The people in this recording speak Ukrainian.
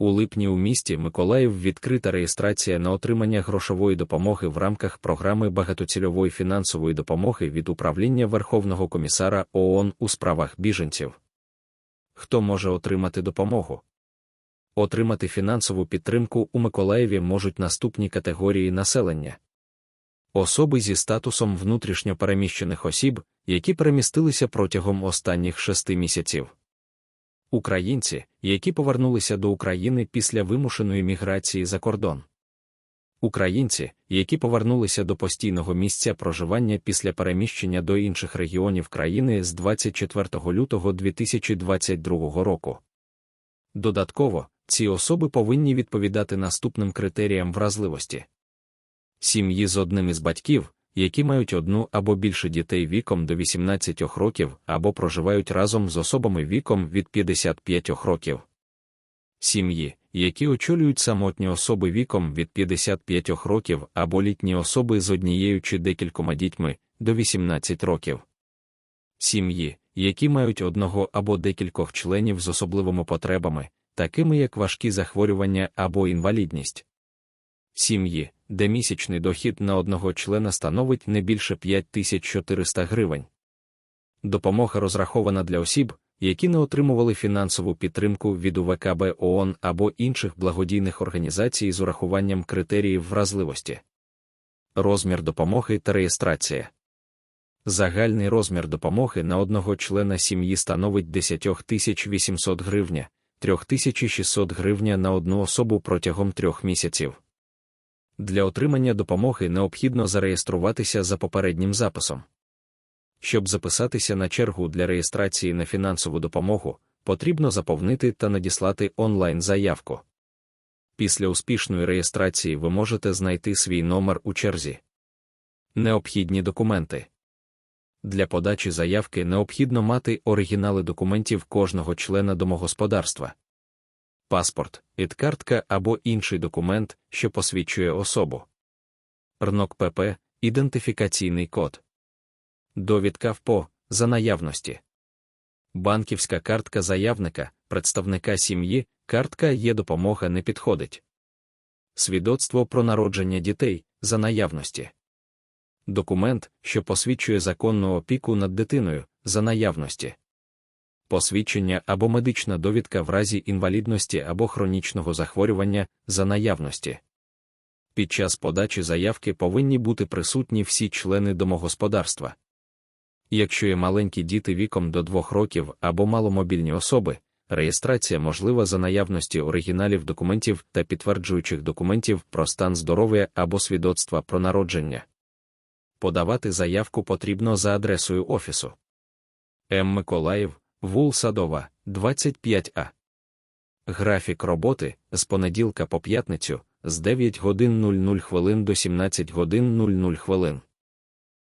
У липні у місті Миколаїв відкрита реєстрація на отримання грошової допомоги в рамках програми багатоцільової фінансової допомоги від управління Верховного комісара ООН у справах біженців. Хто може отримати допомогу? Отримати фінансову підтримку у Миколаєві можуть наступні категорії населення. Особи зі статусом внутрішньо переміщених осіб, які перемістилися протягом останніх шести місяців. Українці, які повернулися до України після вимушеної міграції за кордон. Українці, які повернулися до постійного місця проживання після переміщення до інших регіонів країни з 24 лютого 2022 року. Додатково, ці особи повинні відповідати наступним критеріям вразливості. Сім'ї з одним із батьків, які мають одну або більше дітей віком до 18 років або проживають разом з особами віком від 55 років. Сім'ї, які очолюють самотні особи віком від 55 років або літні особи з однією чи декількома дітьми до 18 років. Сім'ї, які мають одного або декількох членів з особливими потребами, такими як важкі захворювання або інвалідність. Сім'ї, де місячний дохід на одного члена становить не більше 5400 гривень. Допомога розрахована для осіб, які не отримували фінансову підтримку від УВКБ ООН або інших благодійних організацій з урахуванням критеріїв вразливості. Розмір допомоги та реєстрація. Загальний розмір допомоги на одного члена сім'ї становить 10 800 гривня, 3600 гривня на одну особу протягом трьох місяців. Для отримання допомоги необхідно зареєструватися за попереднім записом. Щоб записатися на чергу для реєстрації на фінансову допомогу, потрібно заповнити та надіслати онлайн-заявку. Після успішної реєстрації ви можете знайти свій номер у черзі. Необхідні документи. Для подачі заявки необхідно мати оригінали документів кожного члена домогосподарства паспорт, ідкартка або інший документ, що посвідчує особу. РНОК ПП, ідентифікаційний код. Довідка ВПО за наявності. Банківська картка заявника, представника сім'ї, картка є допомога не підходить. Свідоцтво про народження дітей за наявності. Документ, що посвідчує законну опіку над дитиною за наявності посвідчення або медична довідка в разі інвалідності або хронічного захворювання за наявності. Під час подачі заявки повинні бути присутні всі члени домогосподарства. Якщо є маленькі діти віком до 2 років або маломобільні особи, реєстрація можлива за наявності оригіналів документів та підтверджуючих документів про стан здоров'я або свідоцтва про народження. Подавати заявку потрібно за адресою офісу. М. Миколаїв, Вул Садова, 25А. Графік роботи з понеділка по п'ятницю з 9 годин 00 хвилин до 17 годин 00 хвилин.